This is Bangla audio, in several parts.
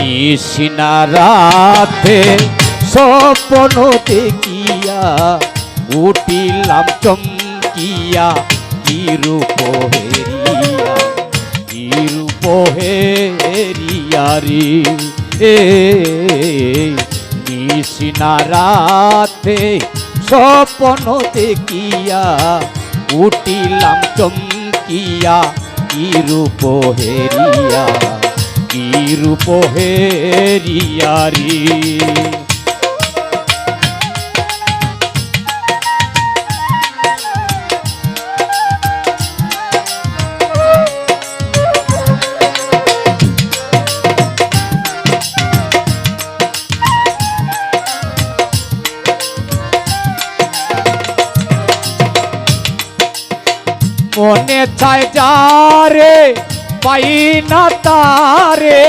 নিশিনা রাতে স্বপ্ন দেখিয়া উঠিলাম চমকিয়া কি রূপ হেরিয়া কি রূপ হেরিয়া রে। নিশিনা রাতে স্বপ্ন দেখিয়া উঠিলাম চমকিয়া কি রূপ হেরিয়া কি রূপ হেরিয়া রে মনে চায় যারে পাই না তারে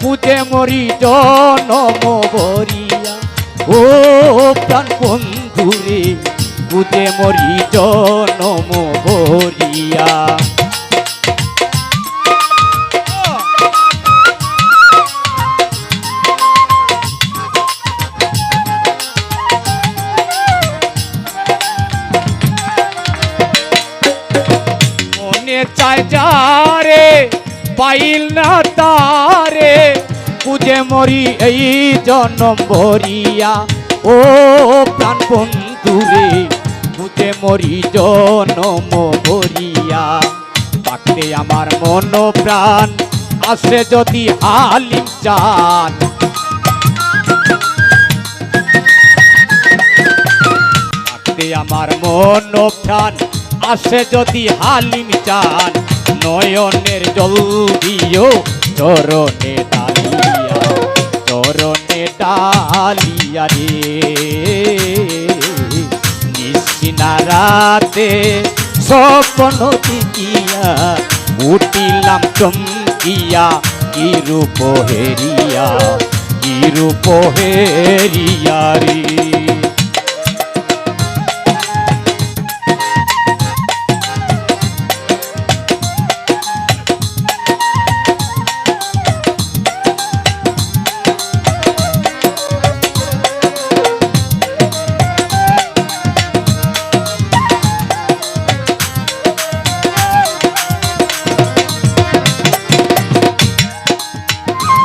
পুজে মরি জনম বরিয়া। ও প্রাণ বন্ধুরে পুজে মরি জনম বরিয়া। পাইল না তারে পুজে মরি এই জনম ভরিয়া। ও প্রাণ বন্ধুরে পুজে মরি জনম ভরিয়া। থাকতে আমার মন প্রাণ আসে যদি হালিম চান আমার মন প্রাণ আসে যদি হালিম চান নয়নের জল দিও, চরণে ডালিয়া চরণে ডালিয়া রে। নিশিনা রাতে স্বপ্ন দেখিয়া, উঠিলাম চমকিয়া কি রূপ হেরিয়া কি রূপ হেরিয়া রে।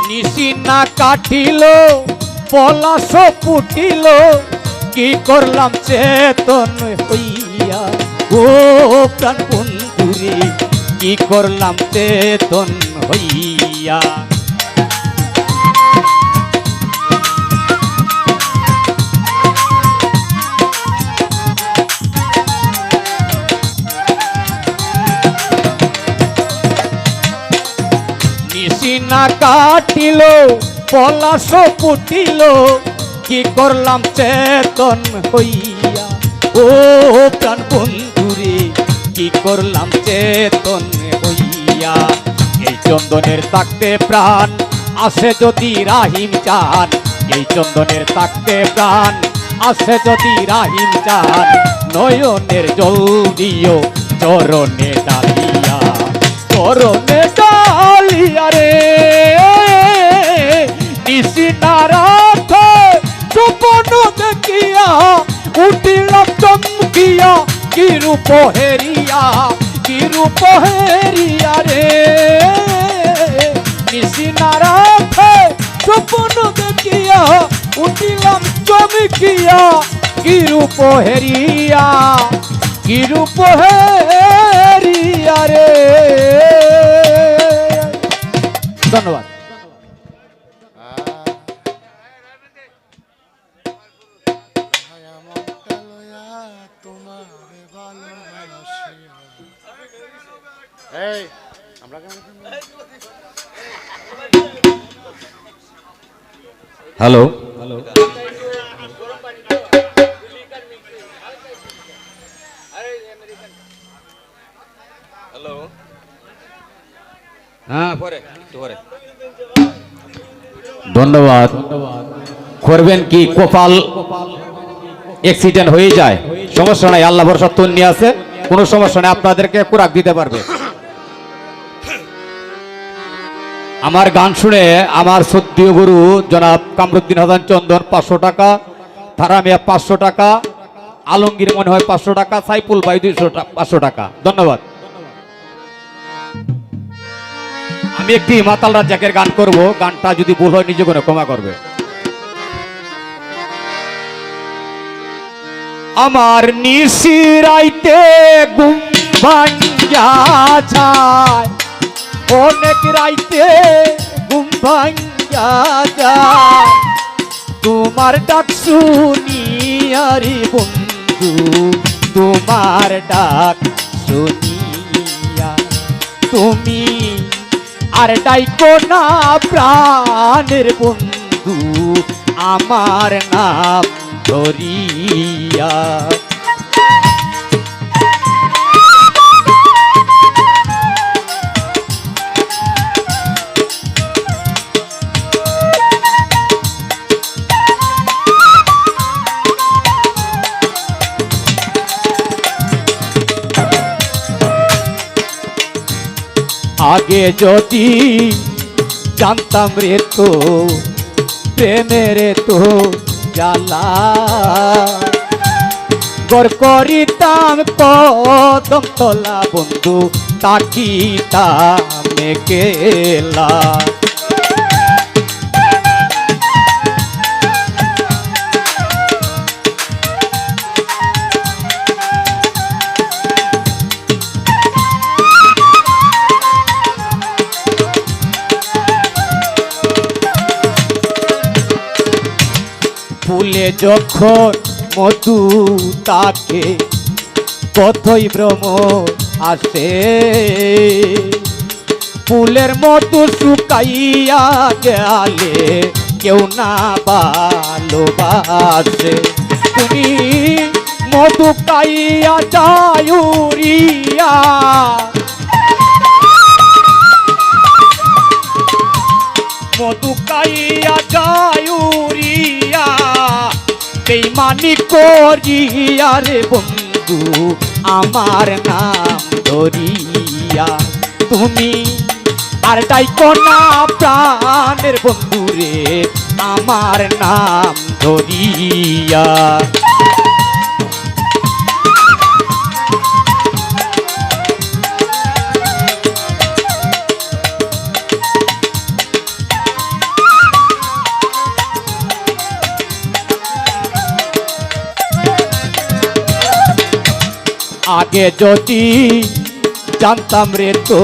নিশিনা কাটিল পলাশ পুটিল। কি করলাম চেতন হইয়া? ও প্রাণ বন্ধুরে, কি করলাম চেতন হইয়া? নিশিনা কাটিল পলাশ পুটিল কি করলাম চেতন হইয়া? ও প্রাণ বন্ধুরে, কি করলাম চেতন হইয়া? এই চন্দনের তাকতে প্রাণ আসে যদি রাহিম চান। এই চন্দনের তাকতে প্রাণ আসে যদি রাহিম চান। নয়নের জল চরণে ডালিয়া। চরণে ডালিয়া উঠিলাম চমকিয়া কি রূপ হেরিয়া কি রূপ হেরিয়া রে নিশিনা রাতে স্বপ্ন দেখিয়া উঠিলাম চমকিয়া কি রূপ হেরিয়া কি রূপ হেরিয়া রে ধন্যবাদ হ্যালো হ্যালো হ্যাঁ। পরে পরে ধন্যবাদ। করবেন কি? কপাল অ্যাক্সিডেন্ট হয়ে যায়। সমস্যা নাই আল্লাহ ভরসা তন্নি আছে। কোনো সমস্যা নেই আপনাদেরকে কুরাক দিতে পারবে। আমার গান শুনে আমার সত্যীয় গুরু জনাব কামরুদ্দিন হাসান চন্দন পাঁচশো টাকা থারামিয়া পাঁচশো টাকা, আলমগীর মনে হয় পাঁচশো টাকা, সাইফুল ভাই দুইশো পাঁচশো টাকা। ধন্যবাদ। আমি একটি মাতাল রাজ্জাকের গান করব, গানটা যদি ভুল হয় নিজে করে ক্ষমা করবে। আমার নিশিরাইতে ঘুম ভাঙ্গা যায়। অনেক রাইতে ঘুম ভাঙ্গা তোমার ডাক শুনি আরে বন্ধু, তোমার ডাক শুনিয়া। তুমি আর ডাইকো না প্রাণের বন্ধু, আমার নাম ধরিয়া। আগে যদি জানতাম রে তো প্রেমের তো জ্বালা। গর করিতাম কদম তলা বন্ধু, তাকিতাম কেলা ফুলে যখন মধু তাকে কতই ভ্রম আসে। ফুলের মতো শুকাইয়া গেলে কেউ না ভালোবাসে। তুমি মধু কাইয়া যায়ুরিয়া মধু কাইয়া যায়ুরিয়া বেইমানি করিয়া রে বন্ধু, আমার নাম ধরিয়া। তুমি আর ডাইকো না প্রাণের বন্ধু রে, আমার নাম ধরিয়া। আগে যদি জানতাম রে তো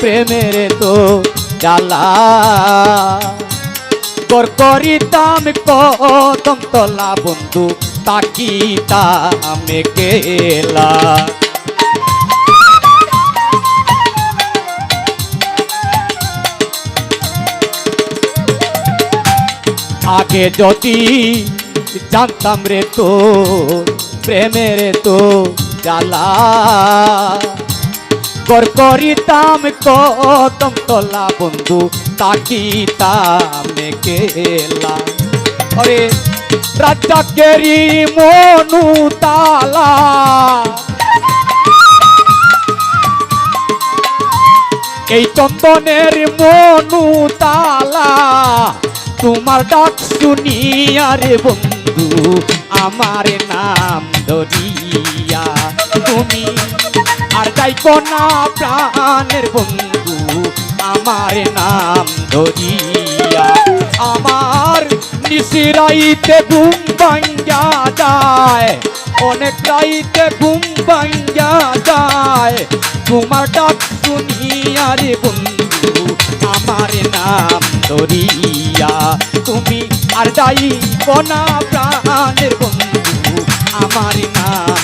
প্রেমের তো জ্বালা। কর করিতাম কদম তলা, বন্ধু, তাকিতাম কেলা আগে যদি জানতাম রে তো প্রেমের তো জ্বালা কর করিতাম কদম তলা, বন্ধু, তাকিতাম কেলা আরে রাজা কেরি মনু তালা। এই চন্দনের মনু তালা, তোমার ডাক শুনিয়া রে বন্ধু, আমার নাম ধরিয়া তুমি। আর যাইকো না প্রাণের বন্ধু, আমার নাম ধরিয়া। আমার নিশিরাইতে ঘুম ভাঙ্গা যায়, অনেক রাইতে ঘুম ভাঙ্গা যায়। তোমার ডাক শুনিয়া রে বন্ধু, আমার নাম ধরিয়া। তুমি আর যাই বনা প্রাণের বন্ধু, আমার নাম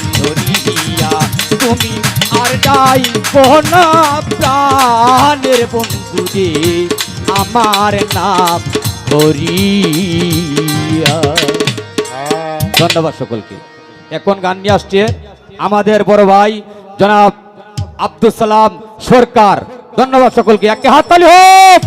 আর যাই প্রাণের বন্ধু রে আমার নাম ধন্যবাদ সকলকে। এখন গান নিয়ে আসছে আমাদের বড় ভাই জনাব আব্দুল সালাম সরকার। ধন্যবাদ সকলকে। একে হাততালি হোক!